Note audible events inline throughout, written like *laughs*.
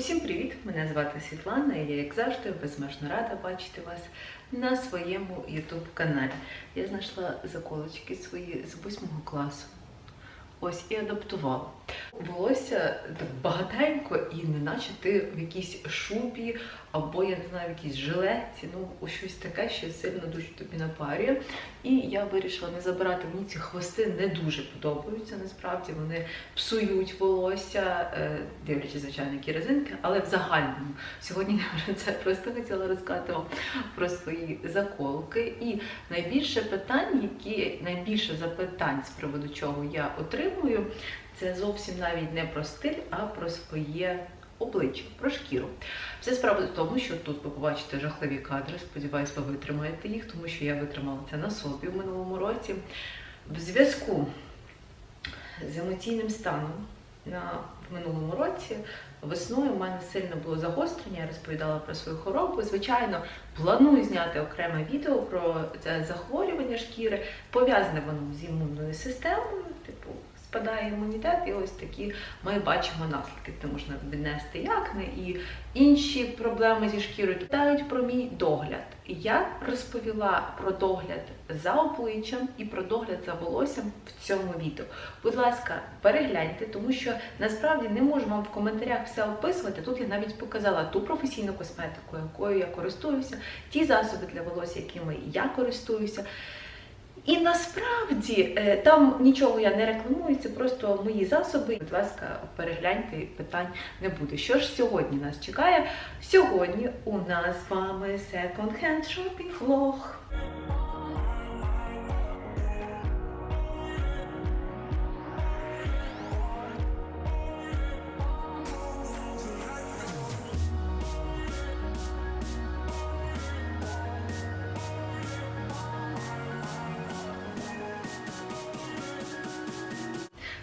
Усім привіт! Мене звати Світлана, і я, як завжди, безмежно рада бачити вас на своєму YouTube каналі. Я знайшла заколочки свої з 8 класу. Ось і адаптувала. Волосся багатенько, і неначе ти в якійсь шубі, або я не знаю, в якійсь жилетці, ну щось таке, що сильно дуже тобі напарює. І я вирішила не забирати мені ці хвости, не дуже подобаються. Насправді вони псують волосся, е, дивлячись, звичайно, які резинки, але в загальному сьогодні я про це просто хотіла розказати вам про свої заколки. І найбільше питань, які найбільше запитань, з приводу чого я отримую, це зовсім навіть не про стиль, а про своє обличчя, про шкіру. Все справа в тому, що тут ви побачите жахливі кадри. Сподіваюсь, ви витримаєте їх, тому що я витримала це на собі в минулому році. В зв'язку з емоційним станом на в минулому році весною в мене сильно було загострення. Я розповідала про свою хворобу. Звичайно, планую зняти окреме відео про це захворювання шкіри. Пов'язане воно з імунною системою, типу. Спадає імунітет, і ось такі ми бачимо наслідки. Це можна віднести якне і інші проблеми зі шкірою. Питають про мій догляд. Я розповіла про догляд за обличчям і про догляд за волоссям в цьому відео. Будь ласка, перегляньте, тому що насправді не можу вам в коментарях все описувати. Тут я навіть показала ту професійну косметику, якою я користуюся, ті засоби для волосся, якими я користуюся. І насправді е, там нічого я не рекламую, це просто мої засоби. Будь ласка, перегляньте, питань не буде. Що ж сьогодні нас чекає? Сьогодні у нас з вами Second Hand Shopping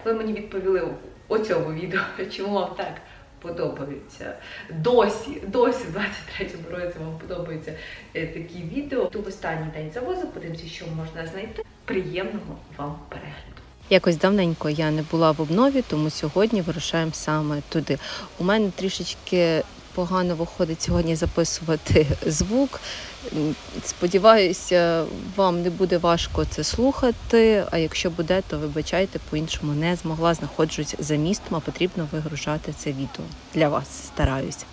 Ви мені відповіли у цьому відео, *laughs* чому вам так подобаються. Досі, досі в 23-му році вам подобаються е, такі відео. То в останній день завозу, подивимося, що можна знайти. Приємного вам перегляду. Якось давненько я не була в обнові, тому сьогодні вирушаємо саме туди. У мене трішечки погано виходить сьогодні записувати *laughs* звук. Сподіваюся, вам не буде важко це слухати. А якщо буде, то вибачайте, по-іншому не змогла. Знаходжусь за містом, а потрібно вигружати це відео для вас. Стараюся.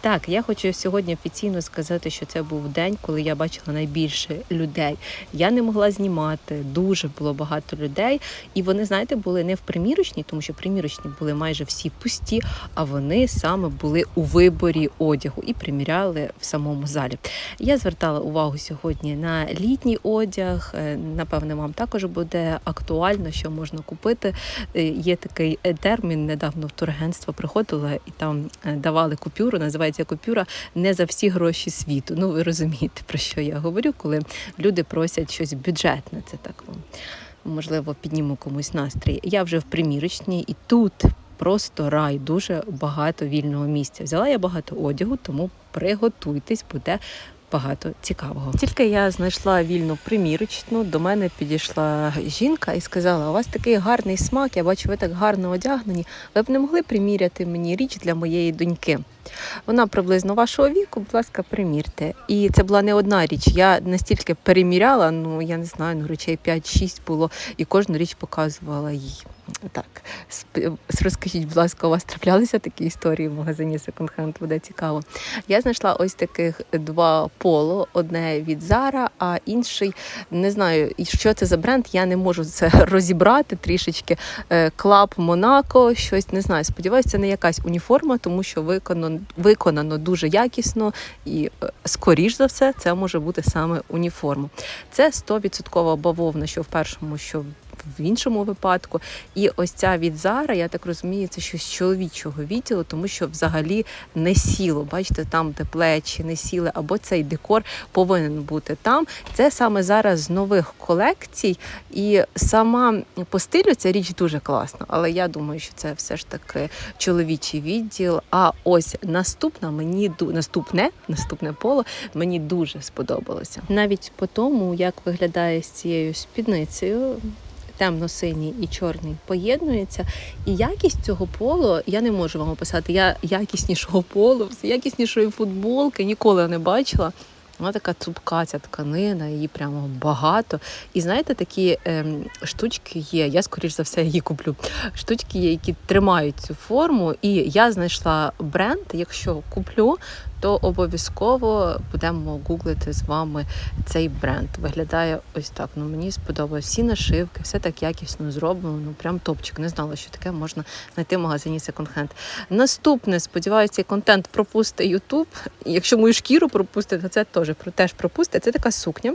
Так, я хочу сьогодні офіційно сказати, що це був день, коли я бачила найбільше людей. Я не могла знімати, дуже було багато людей. І вони, знаєте, були не в примірочні, тому що примірочні були майже всі пусті, а вони саме були у виборі одягу і приміряли в самому залі. Я звертала увагу сьогодні на літній одяг. Е, Напевне, вам також буде актуально, що можна купити. Е, Є такий е, термін. Недавно в турагентство приходила і там давали купюру. Називається купюра не за всі гроші світу. Ну ви розумієте, про що я говорю, коли люди просять щось бюджетне. Це так можливо підніму комусь настрій. Я вже в примірочній і тут. Просто рай, дуже багато вільного місця. Взяла я багато одягу, тому приготуйтесь, буде багато цікавого. Тільки я знайшла вільну примірочну, до мене підійшла жінка і сказала: у вас такий гарний смак, я бачу, ви так гарно одягнені. Ви б не могли приміряти мені річ для моєї доньки. Вона приблизно вашого віку, будь ласка, примірте. І це була не одна річ. Я настільки переміряла, ну я не знаю, ну речей 5-6 було, і кожну річ показувала їй. Так, розкажіть, будь ласка, у вас траплялися такі історії в магазині секонд-хенд? Буде цікаво. Я знайшла ось таких два поло: одне від Zara, а інший не знаю, що це за бренд. Я не можу це *laughs* розібрати трішечки. Клаб Монако, щось не знаю. Сподіваюся, це не якась уніформа, тому що виконано, виконано дуже якісно і е, скоріш за все це може бути саме уніформа. Це 100% бавовна, що в першому, що іншому випадку. І ось ця від Зара, я так розумію, це щось чоловічого відділу, тому що взагалі не сіло. Бачите, там де плечі не сіли, або цей декор повинен бути там. Це саме зараз з нових колекцій. І сама по стилю ця річ дуже класна. Але я думаю, що це все ж таки чоловічий відділ. А ось наступна мені наступне, наступне поло мені дуже сподобалося. Навіть по тому, як виглядає з цією спідницею темно-синій і чорний поєднується. І якість цього полу я не можу вам описати. Я якіснішого полу, якіснішої футболки ніколи не бачила. Вона така цупка, ця тканина, її прямо багато. І знаєте, такі ем, штучки є. Я, скоріш за все, її куплю. Штучки є, які тримають цю форму. І я знайшла бренд. Якщо куплю, то обов'язково будемо гуглити з вами цей бренд. Виглядає ось так. Ну мені сподобалось. Всі нашивки, все так якісно зроблено. Ну прям топчик. Не знала, що таке можна знайти в магазині секонд-хенд. Наступне, сподіваюся, цей контент пропусти Ютуб. Якщо мою шкіру пропустить, то це теж теж пропустить. Це така сукня.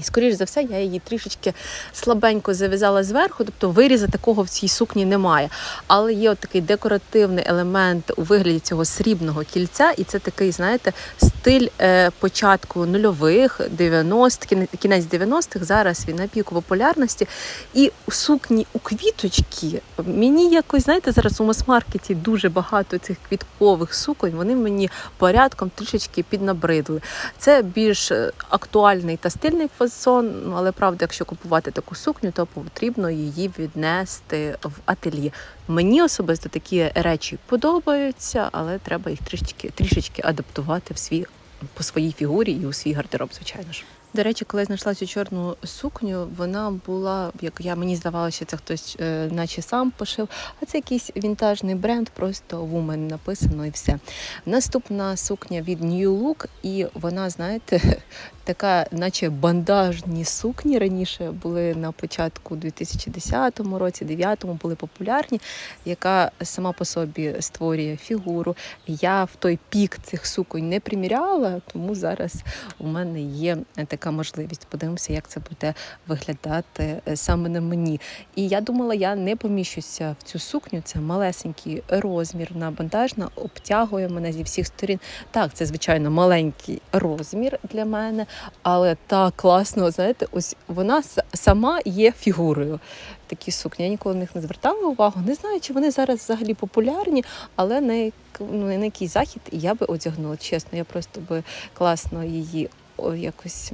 І, скоріш за все, я її трішечки слабенько зав'язала зверху, тобто виріза такого в цій сукні немає. Але є от такий декоративний елемент у вигляді цього срібного кільця, і це такий, знаєте, стиль е, початку нульових, 90 кіне- кінець 90-х. Зараз він на піку популярності. І сукні у квіточки мені якось, знаєте, зараз у мас-маркеті дуже багато цих квіткових суконь. Вони мені порядком трішечки піднабридли. Це більш е, актуальний та стильний фасон, ну, але правда, якщо купувати таку сукню, то потрібно її віднести в ательє. Мені особисто такі речі подобаються, але треба їх трішечки, трішечки адаптувати в свій по своїй фігурі і у свій гардероб, звичайно ж. До речі, коли я знайшла цю чорну сукню, вона була, як я мені здавалося, що це хтось е, наче сам пошив, а це якийсь вінтажний бренд, просто Woman написано і все. Наступна сукня від New Look, і вона, знаєте, така, наче бандажні сукні раніше були на початку 2010 році, 2009 були популярні, яка сама по собі створює фігуру. Я в той пік цих суконь не приміряла, тому зараз у мене є така можливість. Подивимося, як це буде виглядати е, саме на мені. І я думала, я не поміщуся в цю сукню. Це малесенький розмір, вона бандажна, обтягує мене зі всіх сторін. Так, це звичайно маленький розмір для мене, але так класно, знаєте, ось вона сама є фігурою. Такі сукні. Я ніколи на них не звертала увагу. Не знаю, чи вони зараз взагалі популярні, але як- ну, на який захід я би одягнула. Чесно, я просто би класно її якось.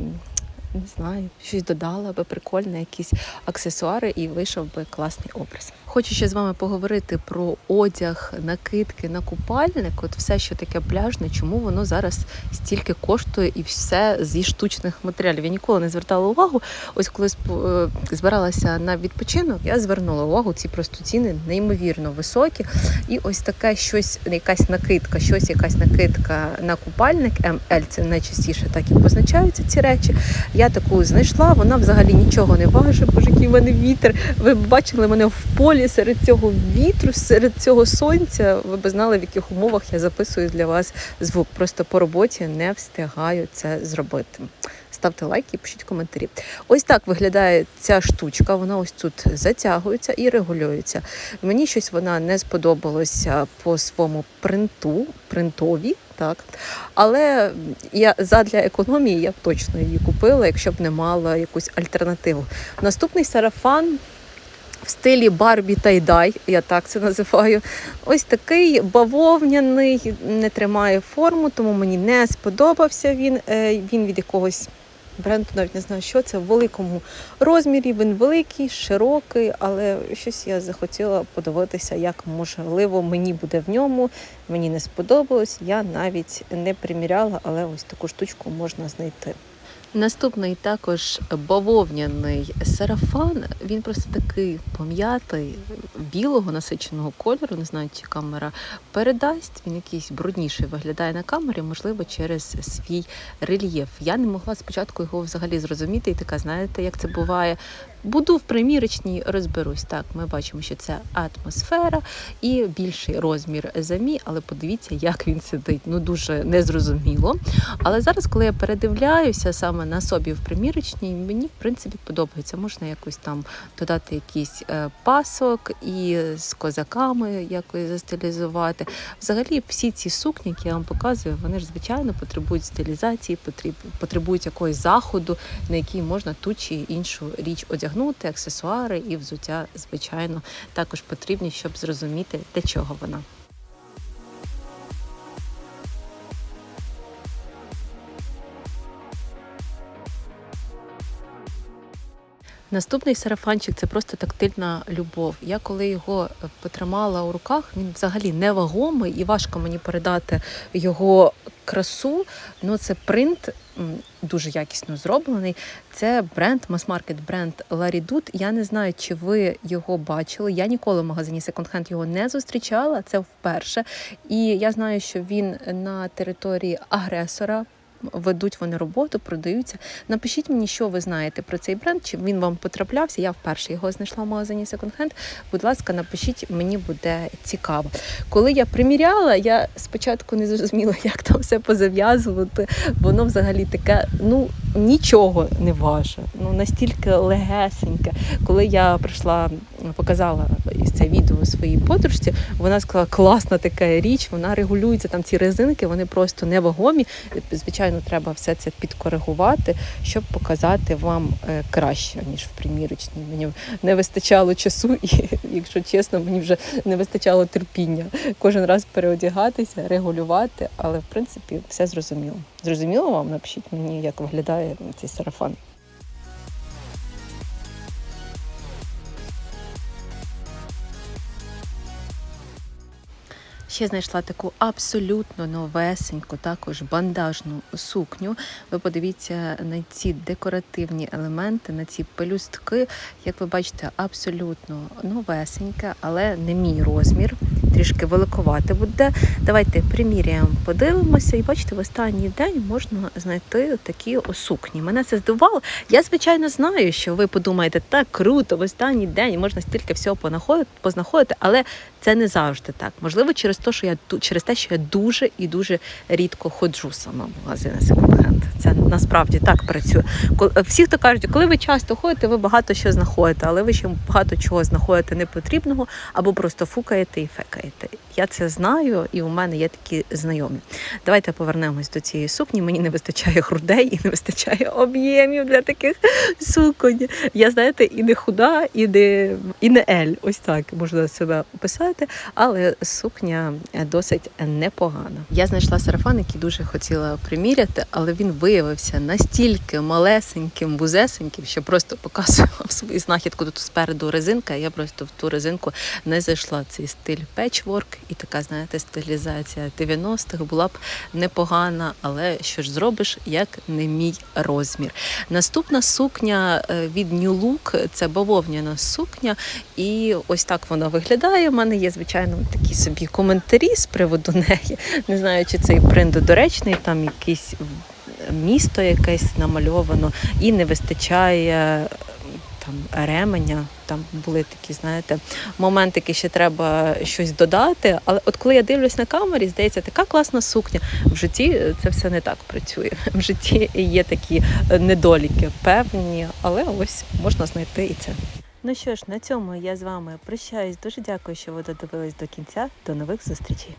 Не знаю, щось додала би прикольне, якісь аксесуари, і вийшов би класний образ. Хочу ще з вами поговорити про одяг, накидки на купальник. От все, що таке пляжне, чому воно зараз стільки коштує і все зі штучних матеріалів. Я ніколи не звертала увагу. Ось коли е, збиралася на відпочинок, я звернула увагу. Ці просто ціни неймовірно високі. І ось таке щось, якась накидка, щось, якась накидка на купальник МЛ. Це найчастіше так і позначаються ці речі. Я таку знайшла, вона взагалі нічого не важить, боже, який в мене вітер. Ви б бачили мене в полі серед цього вітру, серед цього сонця. Ви б знали, в яких умовах я записую для вас звук. Просто по роботі не встигаю це зробити. Ставте лайки пишіть коментарі. Ось так виглядає ця штучка. Вона ось тут затягується і регулюється. Мені щось вона не сподобалося по своєму принту, принтові. Так, але я задля економії я б точно її купила, якщо б не мала якусь альтернативу. Наступний сарафан в стилі Барбі Тайдай, я так це називаю. Ось такий бавовняний, не тримає форму, тому мені не сподобався він. Е, Він від якогось бренду, навіть не знаю, що це в великому розмірі. Він великий, широкий, але щось я захотіла подивитися, як можливо мені буде в ньому. Мені не сподобалось. Я навіть не приміряла, але ось таку штучку можна знайти. Наступний також бавовняний сарафан. Він просто такий пом'ятий, білого насиченого кольору. Не знаю, чи камера передасть. Він якийсь брудніший виглядає на камері, можливо, через свій рельєф. Я не могла спочатку його взагалі зрозуміти, і така, знаєте, як це буває. Буду в примірочній, розберусь. Так, ми бачимо, що це атмосфера і більший розмір замі, але подивіться, як він сидить. Ну дуже незрозуміло. Але зараз, коли я передивляюся саме на собі в примірочній, мені в принципі подобається. Можна якось там додати якийсь е, пасок і з козаками якось застилізувати. Взагалі, всі ці сукні, які я вам показую, вони ж звичайно потребують стилізації, потреб- потребують якогось заходу, на який можна ту чи іншу річ одягнути, аксесуари і взуття, звичайно, також потрібні, щоб зрозуміти, для чого вона. Наступний сарафанчик це просто тактильна любов. Я коли його е, потримала у руках, він взагалі невагомий і важко мені передати його красу. Ну це принт дуже якісно зроблений. Це бренд, мас-маркет бренд Ларідут. Я не знаю, чи ви його бачили. Я ніколи в магазині секонд-хенд його не зустрічала. Це вперше. І я знаю, що він на території агресора. Ведуть вони роботу, продаються. Напишіть мені, що ви знаєте про цей бренд, чи він вам потраплявся. Я вперше його знайшла в магазині Second Hand. Будь ласка, напишіть, мені буде цікаво. Коли я приміряла, я спочатку не зрозуміла, як там все позав'язувати. Воно взагалі таке, ну нічого не важе. Ну настільки легесеньке. Коли я прийшла, показала це відео своїй подружці, вона сказала, класна така річ, вона регулюється. Там ці резинки, вони просто невагомі. Звичайно, треба все це підкоригувати, щоб показати вам е, краще, ніж в примірочній. Мені не вистачало часу, і, якщо чесно, мені вже не вистачало терпіння кожен раз переодягатися, регулювати, але в принципі все зрозуміло. Зрозуміло вам? Напишіть мені, як виглядає цей сарафан. Ще знайшла таку абсолютно новесеньку, також бандажну сукню. Ви подивіться на ці декоративні елементи, на ці пелюстки. Як ви бачите, абсолютно новесеньке, але не мій розмір. Трішки великовате буде. Давайте приміряємо, подивимося. І бачите, в останній день можна знайти такі сукні. Мене це здивувало. Я, звичайно, знаю, що ви подумаєте, так круто, в останній день можна стільки всього познаходити, але це не завжди так. Можливо, через те, що я через те, що я дуже і дуже рідко ходжу сама в магазини секонд-хенд. Це насправді так працює. Всі, хто кажуть, коли ви часто ходите, ви багато що знаходите, але ви ще багато чого знаходите непотрібного або просто фукаєте і фекаєте. ಆಯಿತು Я це знаю, і у мене є такі знайомі. Давайте повернемось до цієї сукні. Мені не вистачає грудей і не вистачає об'ємів для таких суконь. Я знаєте, і не худа, і не і не ель. Ось так можна себе описати, але сукня досить непогана. Я знайшла сарафан, який дуже хотіла приміряти, але він виявився настільки малесеньким, бузесеньким, що просто показую вам свою знахідку. Тут спереду резинка. Я просто в ту резинку не зайшла. Цей стиль печворк і така, знаєте, стилізація 90-х була б непогана, але що ж зробиш, як не мій розмір. Наступна сукня е, від New Look – це бавовняна сукня, і ось так вона виглядає. У мене є, звичайно, такі собі коментарі з приводу неї. Не знаю, чи цей принт доречний, там якийсь місто якесь намальовано, і не вистачає там ременя. Там були такі, знаєте, моментики, ще треба щось додати. Але от коли я дивлюсь на камері, здається, така класна сукня. В житті це все не так працює. *laughs* В житті є такі е, недоліки певні, але ось можна знайти і це. Ну що ж, на цьому я з вами прощаюсь. Дуже дякую, що ви додивились до кінця. До нових зустрічей.